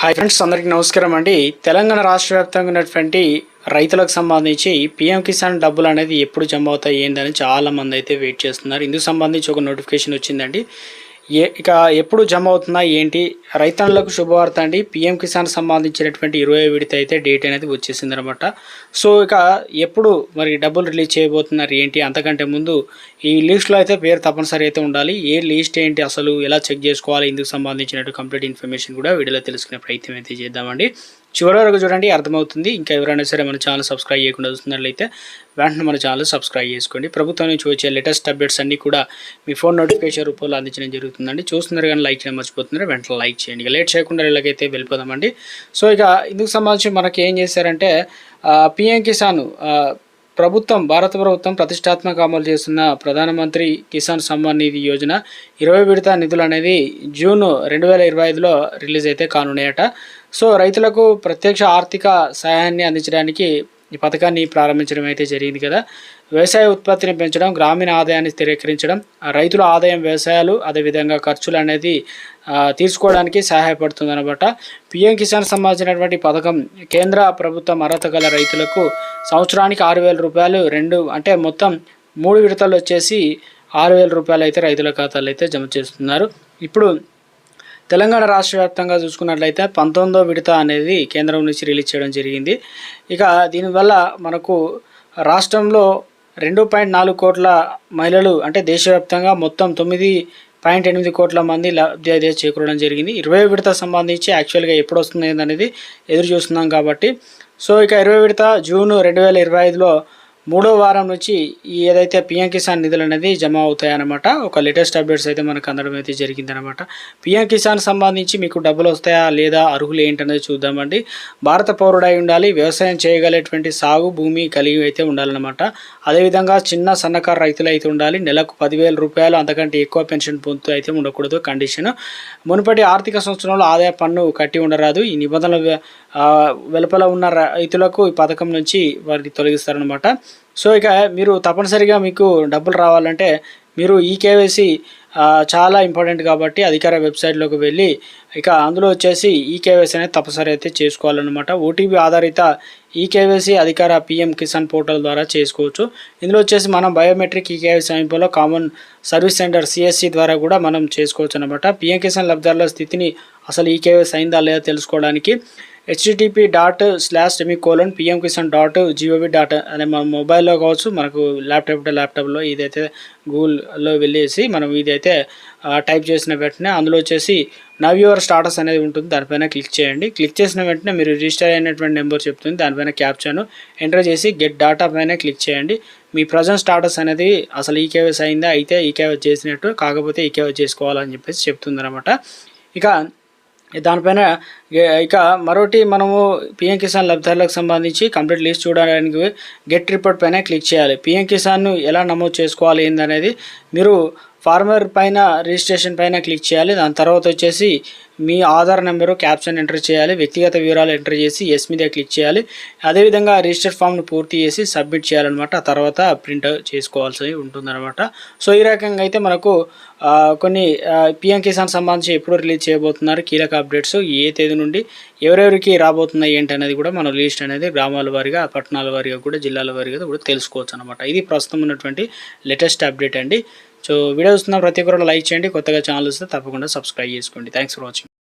Hi friends అందరికీ నమస్కారం అండి. తెలంగాణ రాష్ట్ర వ్యాప్తంగా ఉన్నటువంటి రైతులకు సంబంధించి పీఎం కిసాన్ డబ్బులు అనేది ఎప్పుడు జమ అవుతాయి ఏందని చాలా మంది అయితే వెయిట్ చేస్తున్నారు. ఇందుకు సంబంధించి ఒక నోటిఫికేషన్ వచ్చిందండి. ఏ ఇక ఎప్పుడు జమ అవుతుందా ఏంటి? రైతన్నులకు శుభవార్త అండి. పీఎం కిసాన్ సంబంధించినటువంటి ఇరవై విడత అయితే డేట్ అనేది వచ్చేసింది అనమాట సో ఇక ఎప్పుడు మరి డబ్బులు రిలీజ్ చేయబోతున్నారు ఏంటి? అంతకంటే ముందు ఈ లిస్ట్లో అయితే పేరు తప్పనిసరి అయితే ఉండాలి. ఏ లిస్ట్ ఏంటి అసలు? ఎలా చెక్ చేసుకోవాలి? ఇందుకు సంబంధించినట్టు కంప్లీట్ ఇన్ఫర్మేషన్ కూడా వీడియోలో తెలుసుకునే ప్రయత్నం అయితే చేద్దామండి. చివరి వరకు చూడండి అర్థమవుతుంది. ఇంకా ఎవరైనా సరే మన ఛానల్ సబ్స్క్రైబ్ చేయకుండా చూస్తున్నట్లయితే వెంటనే మన ఛానల్ సబ్స్క్రైబ్ చేసుకోండి. ప్రభుత్వం నుంచి వచ్చే లేటెస్ట్ అప్డేట్స్ అన్నీ కూడా మీ ఫోన్ నోటిఫికేషన్ రూపంలో అందించడం జరుగుతుందండి. చూస్తున్నారు కానీ లైక్ చేయడం మర్చిపోతున్నారు. వెంటనే లైక్ చేయండి. ఇక లేట్ చేయకుండా ఇలాగైతే వెళ్ళిపోదామండి. సో ఇక ఇందుకు సంబంధించి మనకి ఏం చేశారంటే పిఎం కిసాన్ ప్రభుత్వం భారత ప్రభుత్వం ప్రతిష్టాత్మక అమలు చేస్తున్న ప్రధానమంత్రి కిసాన్ సమ్మాన్ నిధి యోజన ఇరవై విడత నిధులు అనేది జూన్ రెండు వేల ఇరవై ఐదులో రిలీజ్ అయితే కానున్నాయట. సో రైతులకు ప్రత్యక్ష ఆర్థిక సహాయాన్ని అందించడానికి ఈ పథకాన్ని ప్రారంభించడం అయితే జరిగింది కదా. వ్యవసాయ ఉత్పత్తిని పెంచడం గ్రామీణ ఆదాయాన్ని స్థిరీకరించడం రైతుల ఆదాయం వ్యవసాయాలు అదేవిధంగా ఖర్చులు అనేది తీర్చుకోవడానికి సహాయపడుతుంది అనమాట పిఎం కిసాన్ సంబంధించినటువంటి పథకం కేంద్ర ప్రభుత్వం అర్హత గల రైతులకు సంవత్సరానికి ఆరు వేల రూపాయలు రెండు అంటే మొత్తం మూడు విడతలు వచ్చేసి ఆరు వేల రూపాయలు అయితే రైతుల ఖాతాలు అయితే జమ చేస్తున్నారు. ఇప్పుడు తెలంగాణ రాష్ట్ర వ్యాప్తంగా చూసుకున్నట్లయితే పంతొమ్మిదో విడత అనేది కేంద్రం నుంచి రిలీజ్ చేయడం జరిగింది. ఇక దీనివల్ల మనకు రాష్ట్రంలో రెండు పాయింట్ నాలుగు కోట్ల మహిళలు అంటే దేశవ్యాప్తంగా మొత్తం తొమ్మిది పాయింట్ ఎనిమిది కోట్ల మంది లబ్ధి అయితే చేకూరడం జరిగింది. ఇరవై విడత సంబంధించి యాక్చువల్గా ఎప్పుడు వస్తుంది అనేది ఎదురు చూస్తున్నాం కాబట్టి. సో ఇక ఇరవై విడత జూన్ రెండు వేల ఇరవై ఐదులో మూడో వారం నుంచి ఏదైతే పిఎం కిసాన్ నిధులు అనేది జమ అవుతాయన్నమాట ఒక లేటెస్ట్ అప్డేట్స్ అయితే మనకు అందడం అయితే జరిగిందనమాట పిఎం కిసాన్ సంబంధించి మీకు డబ్బులు వస్తాయా లేదా అర్హులు ఏంటనేది చూద్దామండి. భారత పౌరుడై ఉండాలి వ్యవసాయం చేయగలేటువంటి సాగు భూమి కలిగి అయితే ఉండాలన్నమాట. అదేవిధంగా చిన్న సన్నకారు రైతులు అయితే ఉండాలి నెలకు పదివేల రూపాయలు అంతకంటే ఎక్కువ పెన్షన్ పొందుతూ అయితే ఉండకూడదు కండిషన్. మునుపటి ఆర్థిక సంవత్సరంలో ఆదాయ పన్ను కట్టి ఉండరాదు. ఈ నిబంధనలు వెలుపల ఉన్న రైతులకు ఈ పథకం నుంచి వారికి తొలగిస్తారనమాట సో ఇక మీరు తప్పనిసరిగా మీకు డబ్బులు రావాలంటే మీరు ఈ కేవైసీ చాలా ఇంపార్టెంట్ కాబట్టి అధికార వెబ్సైట్లోకి వెళ్ళి ఇక అందులో వచ్చేసి ఈ కేవైసీ అనేది తప్పనిసరి అయితే చేసుకోవాలన్నమాట. ఓటీపీ ఆధారిత ఈ కేవైసీ అధికార పిఎం కిసాన్ పోర్టల్ ద్వారా చేసుకోవచ్చు. ఇందులో వచ్చేసి మనం బయోమెట్రిక్ ఈ కేవైసీ సమీపంలో కామన్ సర్వీస్ సెంటర్ సిఎస్సి ద్వారా కూడా మనం చేసుకోవచ్చు అనమాట పిఎం కిసాన్ లబ్ధారుల స్థితిని అసలు ఈ కేవైసీ అయిందా లేదా తెలుసుకోవడానికి HTTP dot slash colon PM Kisan dot GOV dot అనే మన మొబైల్లో కావచ్చు మనకు ల్యాప్టాప్ ల్యాప్టాప్లో ఇదైతే గూగుల్లో వెళ్ళేసి మనం ఇదైతే టైప్ చేసిన వెంటనే అందులో వచ్చేసి నవ్ యువర్ స్టాటస్ అనేది ఉంటుంది దానిపైన క్లిక్ చేయండి. క్లిక్ చేసిన వెంటనే మీరు రిజిస్టర్ అయినటువంటి నెంబర్ చెప్తుంది దానిపైన క్యాప్చాను ఎంటర్ చేసి గెట్ డాటా పైన క్లిక్ చేయండి. మీ ప్రజెంట్ స్టాటస్ అనేది అసలు ఈకేవైస్ అయిందా అయితే ఈకేవైస్ చేసినట్టు కాకపోతే ఈకేవైస్ చేసుకోవాలని చెప్పేసి చెప్తుంది అనమాట ఇక దానిపైన ఇక మరొకటి మనము పిఎం కిసాన్ లబ్ధిదారులకు సంబంధించి కంప్లీట్ లిస్ట్ చూడడానికి గెట్ రిపోర్ట్ పైన క్లిక్ చేయాలి. పిఎం కిసాన్ను ఎలా నమోదు చేసుకోవాలి ఏందనేది మీరు ఫార్మర్ పైన రిజిస్ట్రేషన్ పైన క్లిక్ చేయాలి. దాని తర్వాత వచ్చేసి మీ ఆధార్ నెంబరు క్యాప్షన్ ఎంటర్ చేయాలి. వ్యక్తిగత వివరాలు ఎంటర్ చేసి ఎస్ మీద క్లిక్ చేయాలి. అదేవిధంగా రిజిస్టర్ ఫామ్ను పూర్తి చేసి సబ్మిట్ చేయాలన్నమాట. ఆ తర్వాత ప్రింట్ చేసుకోవాల్సి ఉంటుందన్నమాట. సో ఈ రకంగా అయితే మనకు కొన్ని పిఎం కిసాన్ సంబంధించి ఎప్పుడు రిలీజ్ చేయబోతున్నారు కీలక అప్డేట్స్ ఏ తేదీ నుండి ఎవరెవరికి రాబోతున్నాయి ఏంటి అనేది కూడా మనం లిస్ట్ అనేది గ్రామాల వారిగా పట్టణాల వారిగా కూడా జిల్లాల వారిగా కూడా తెలుసుకోవచ్చు అనమాట ఇది ప్రస్తుతం ఉన్నటువంటి లేటెస్ట్ అప్డేట్ అండి. సో వీడియో చూస్తున్న ప్రతి ఒక్కరు లైక్ చేయండి. కొత్తగా ఛానల్ వస్తే తప్పకుండా సబ్స్క్రైబ్ చేసుకోండి. Thanks for watching